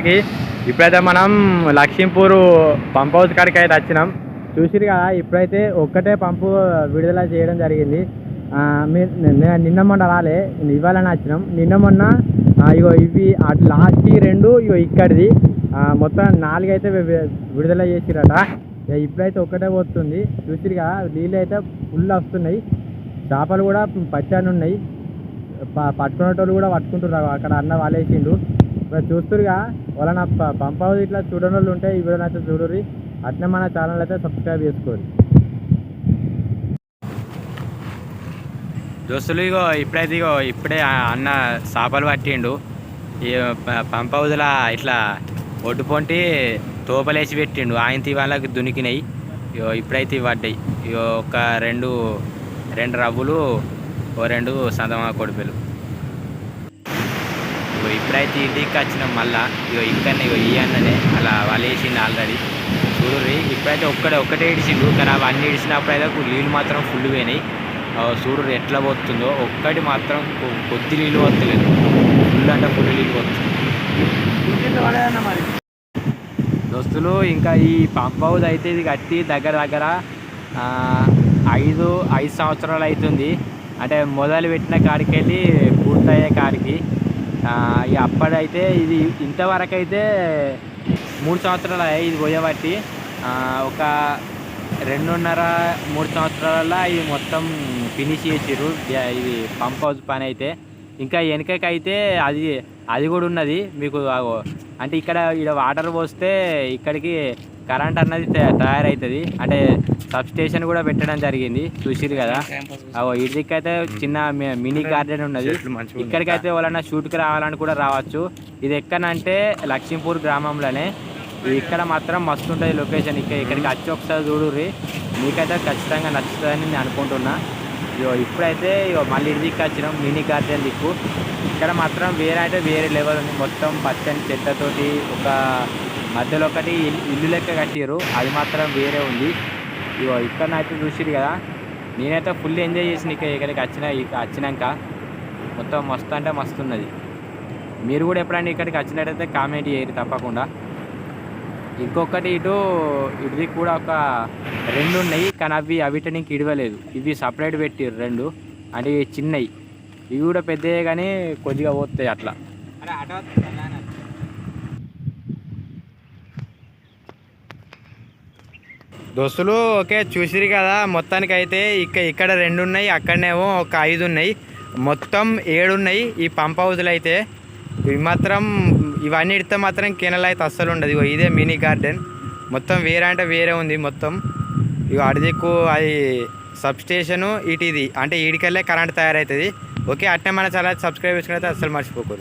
అందరికి ఇప్పుడైతే మనం లక్ష్మీపూర్ పంప్ హౌస్ కాడికి అయితే వచ్చినాం. చూసిరు కదా ఇప్పుడైతే ఒక్కటే పంపు విడుదల చేయడం జరిగింది. నిన్న మొన్న రాలే ఇవ్వాలని వచ్చినాం. నిన్న మొన్న ఇగో ఇవి లాస్ట్ రెండు ఇగో ఇక్కడిది. మొత్తం నాలుగైతే విడుదల చేసిరట. ఇప్పుడైతే ఒక్కటే పోతుంది. చూసిరు కదా నీళ్ళు అయితే ఫుల్ వస్తున్నాయి. చేపలు కూడా పచ్చని ఉన్నాయి ప- పట్టుకునేటోళ్ళు కూడా పట్టుకుంటున్నారు అక్కడ అన్న వాళ్ళేసిండు ఇప్పుడు చూస్తురుగా వాళ్ళ పంప్ హౌస్ ఇట్లా చూడని వాళ్ళు ఉంటే ఈ వీడియో అయితే చూడరు అట్నే మన ఛానల్ అయితే సబ్స్క్రైబ్ చేసుకోరు దోస్తులు ఇగో ఇప్పుడైతే ఇగో ఇప్పుడే అన్న చేపలు పట్టిండు. ఈ ప- పంప్ ఇట్లా ఒడ్డు పొంటి తోపలేసి పెట్టిండు. ఆయన వాళ్ళకి దునికినాయి ఇగో ఇప్పుడైతే ఇవి పడ్డాయి ఇగో ఒక రెండు రెండు రవ్వులు ఓ రెండు సందమా కొడుపులు ఇప్పుడైతే ఇంటికి వచ్చినాం మళ్ళా. ఇగో ఇక్కడనే ఇగో ఈ అన్ననే అలా వాళ్ళు ఆల్రెడీ చూడుర్రి ఇప్పుడైతే ఒక్కడే ఒక్కటే ఇడిచిండు కానీ అవన్నీ ఇడిచినప్పుడు అయితే నీళ్ళు మాత్రం ఫుల్ పోయినాయి. ఆ చూడు ఎట్లా పోతుందో. ఒక్కటి మాత్రం కొద్ది నీళ్ళు పోతలేదు. ఫుల్ అంటే ఫుల్ నీళ్ళు పోతుంది. దోస్తులు ఇంకా ఈ పంప్ హౌస్ అయితే ఇది కట్టి దగ్గర దగ్గర ఐదు ఐదు సంవత్సరాలు అవుతుంది. అంటే మొదలు పెట్టిన కాడికి వెళ్ళి పూర్తయ్యే కాడికి. ఇక అప్పుడైతే ఇది ఇంతవరకు అయితే మూడు సంవత్సరాలు అయ్యాయి ఇది పోయబట్టి ఒక రెండున్నర మూడు సంవత్సరాల ఇది మొత్తం ఫినిష్ చేసిర్రు. ఇది పంప్ హౌస్ పని అయితే. ఇంకా వెనకకి అయితే అది అది కూడా ఉన్నది. మీకు అంటే ఇక్కడ ఇక్కడ వాటర్ పోస్తే ఇక్కడికి కరెంట్ అన్నది తయారవుతుంది అంటే సబ్ స్టేషన్ కూడా పెట్టడం జరిగింది. చూసిరు కదా? అగో ఇటుదికి అయితే చిన్న మినీ గార్డెన్ ఉన్నది. ఇక్కడికైతే ఎవరైనా షూట్కి రావాలని కూడా రావచ్చు. ఇది ఎక్కడంటే లక్ష్మీపూర్ గ్రామంలోనే. ఇక్కడ మాత్రం మస్తు ఉంటుంది లొకేషన్. ఇక్కడ ఇక్కడికి వచ్చి ఒకసారి చూడుర్రి. మీకైతే ఖచ్చితంగా నచ్చుతుందని నేను అనుకుంటున్నా. ఇగో ఇప్పుడైతే ఇగో మళ్ళీ ఇటుదిక్కి వచ్చినాం. మినీ గార్డెన్ దిక్కు. ఇక్కడ మాత్రం వేరే అంటే వేరే లెవెల్ ఉంది. మొత్తం పచ్చని చెట్లతోటి ఒక మధ్యలో ఒకటి ఇల్లు- ఇల్లు లెక్క కట్టారు అది మాత్రం వేరే ఉంది. ఇగో ఇక్కడ అయితే చూసిరు కదా. నేనైతే ఫుల్ ఎంజాయ్ చేసిన ఇక ఇక్కడికి వచ్చిన ఇక వచ్చినాక. మొత్తం మస్తు అంటే మస్తు ఉన్నది. మీరు కూడా ఎప్పుడైనా ఇక్కడికి వచ్చినట్టయితే కామెంట్ చేయరు తప్పకుండా. ఇంకొకటి ఇటు ఇటుది కూడా ఒక రెండు ఉన్నాయి. కానీ అవి అవిటనికి ఇడవలేదు. ఇవి సపరేట్ పెట్టిర్రు రెండు. అంటే చిన్నవి ఇవి కూడా పెద్దవి కానీ కొద్దిగా పోతాయి అట్లా. దోస్తులు ఓకే చూసిరు కదా మొత్తానికి అయితే ఇక ఇక్కడ రెండు ఉన్నాయి అక్కడనేమో ఒక ఐదు ఉన్నాయి మొత్తం ఏడు ఉన్నాయి ఈ పంప్ హౌస్లు అయితే ఇవి మాత్రం ఇవన్నీ ఇడితే మాత్రం కెనల్ అయితే అస్సలు ఉండదు. ఇగో ఇదే మినీ గార్డెన్. మొత్తం వేరే అంటే వేరే ఉంది మొత్తం. ఇగో అడిదిక్కు అది సబ్స్టేషను ఇటు ఇది అంటే ఈడికెళ్ళే కరెంట్ తయారవుతుంది ఓకే అట్నే మన చాలా సబ్స్క్రైబ్ చేసుకుని అయితే అస్సలు మర్చిపోకూడదు.